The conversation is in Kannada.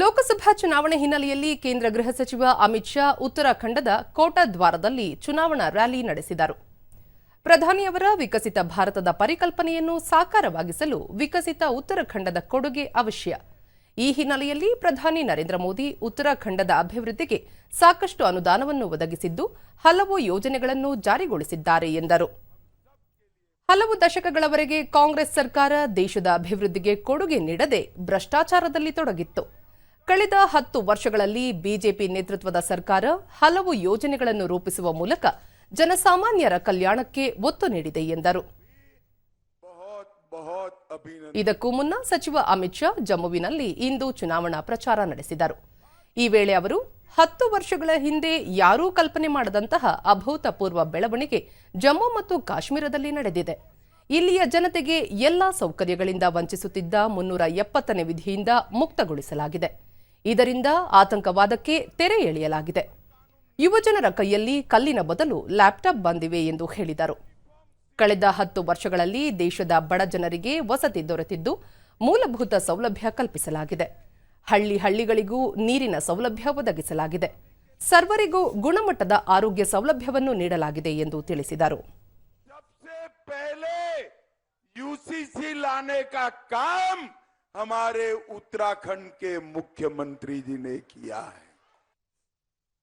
ಲೋಕಸಭಾ ಚುನಾವಣೆ ಹಿನ್ನೆಲೆಯಲ್ಲಿ ಕೇಂದ್ರ ಗೃಹ ಸಚಿವ ಅಮಿತ್ ಶಾ ಉತ್ತರಾಖಂಡದ ಕೋಟಾದ್ವಾರದಲ್ಲಿ ಚುನಾವಣಾ ರ್ಯಾಲಿ ನಡೆಸಿದರು. ಪ್ರಧಾನಿಯವರ ವಿಕಸಿತ ಭಾರತದ ಪರಿಕಲ್ಪನೆಯನ್ನು ಸಾಕಾರವಾಗಿಸಲು ವಿಕಸಿತ ಉತ್ತರಾಖಂಡದ ಕೊಡುಗೆ ಅವಶ್ಯ. ಈ ಹಿನ್ನೆಲೆಯಲ್ಲಿ ಪ್ರಧಾನಿ ನರೇಂದ್ರ ಮೋದಿ ಉತ್ತರಾಖಂಡದ ಅಭಿವೃದ್ಧಿಗೆ ಸಾಕಷ್ಟು ಅನುದಾನವನ್ನು ಒದಗಿಸಿದ್ದು, ಹಲವು ಯೋಜನೆಗಳನ್ನು ಜಾರಿಗೊಳಿಸಿದ್ದಾರೆ ಎಂದರು. ಹಲವು ದಶಕಗಳವರೆಗೆ ಕಾಂಗ್ರೆಸ್ ಸರ್ಕಾರ ದೇಶದ ಅಭಿವೃದ್ಧಿಗೆ ಕೊಡುಗೆ ನೀಡದೆ ಭ್ರಷ್ಟಾಚಾರದಲ್ಲಿ ತೊಡಗಿತ್ತು. ಕಳೆದ ಹತ್ತು ವರ್ಷಗಳಲ್ಲಿ ಬಿಜೆಪಿ ನೇತೃತ್ವದ ಸರ್ಕಾರ ಹಲವು ಯೋಜನೆಗಳನ್ನು ರೂಪಿಸುವ ಮೂಲಕ ಜನಸಾಮಾನ್ಯರ ಕಲ್ಯಾಣಕ್ಕೆ ಒತ್ತು ನೀಡಿದೆ ಎಂದರು. ಇದಕ್ಕೂ ಮುನ್ನ ಸಚಿವ ಅಮಿತ್ ಶಾ ಜಮ್ಮುವಿನಲ್ಲಿ ಇಂದು ಚುನಾವಣಾ ಪ್ರಚಾರ ನಡೆಸಿದರು. ಈ ವೇಳೆ ಅವರು, ಹತ್ತು ವರ್ಷಗಳ ಹಿಂದೆ ಯಾರೂ ಕಲ್ಪನೆ ಮಾಡದಂತಹ ಅಭೂತಪೂರ್ವ ಬೆಳವಣಿಗೆ ಜಮ್ಮು ಮತ್ತು ಕಾಶ್ಮೀರದಲ್ಲಿ ನಡೆದಿದೆ. ಇಲ್ಲಿಯ ಜನತೆಗೆ ಎಲ್ಲಾ ಸೌಕರ್ಯಗಳಿಂದ ವಂಚಿಸುತ್ತಿದ್ದ ಮುನ್ನೂರ ಎಪ್ಪತ್ತನೇ ವಿಧಿಯಿಂದ ಮುಕ್ತಗೊಳಿಸಲಾಗಿದೆ. ಇದರಿಂದ ಆತಂಕವಾದಕ್ಕೆ ತೆರೆ ಎಳೆಯಲಾಗಿದೆ. ಯುವಜನರ ಕೈಯಲ್ಲಿ ಕಲ್ಲಿನ ಬದಲು ಲ್ಯಾಪ್ಟಾಪ್ ಬಂದಿವೆ ಎಂದು ಹೇಳಿದರು. ಕಳೆದ ಹತ್ತು ವರ್ಷಗಳಲ್ಲಿ ದೇಶದ ಬಡ ಜನರಿಗೆ ವಸತಿ ದೊರೆತಿದ್ದು ಮೂಲಭೂತ ಸೌಲಭ್ಯ ಕಲ್ಪಿಸಲಾಗಿದೆ. ಹಳ್ಳಿ ಹಳ್ಳಿಗಳಿಗೂ ನೀರಿನ ಸೌಲಭ್ಯ ಒದಗಿಸಲಾಗಿದೆ. ಸರ್ವರಿಗೂ ಗುಣಮಟ್ಟದ ಆರೋಗ್ಯ ಸೌಲಭ್ಯವನ್ನು ನೀಡಲಾಗಿದೆ ಎಂದು ತಿಳಿಸಿದರು. ಯುಸಿಸಿ हमारे उत्तराखंड के मुख्यमंत्री जी ने किया है।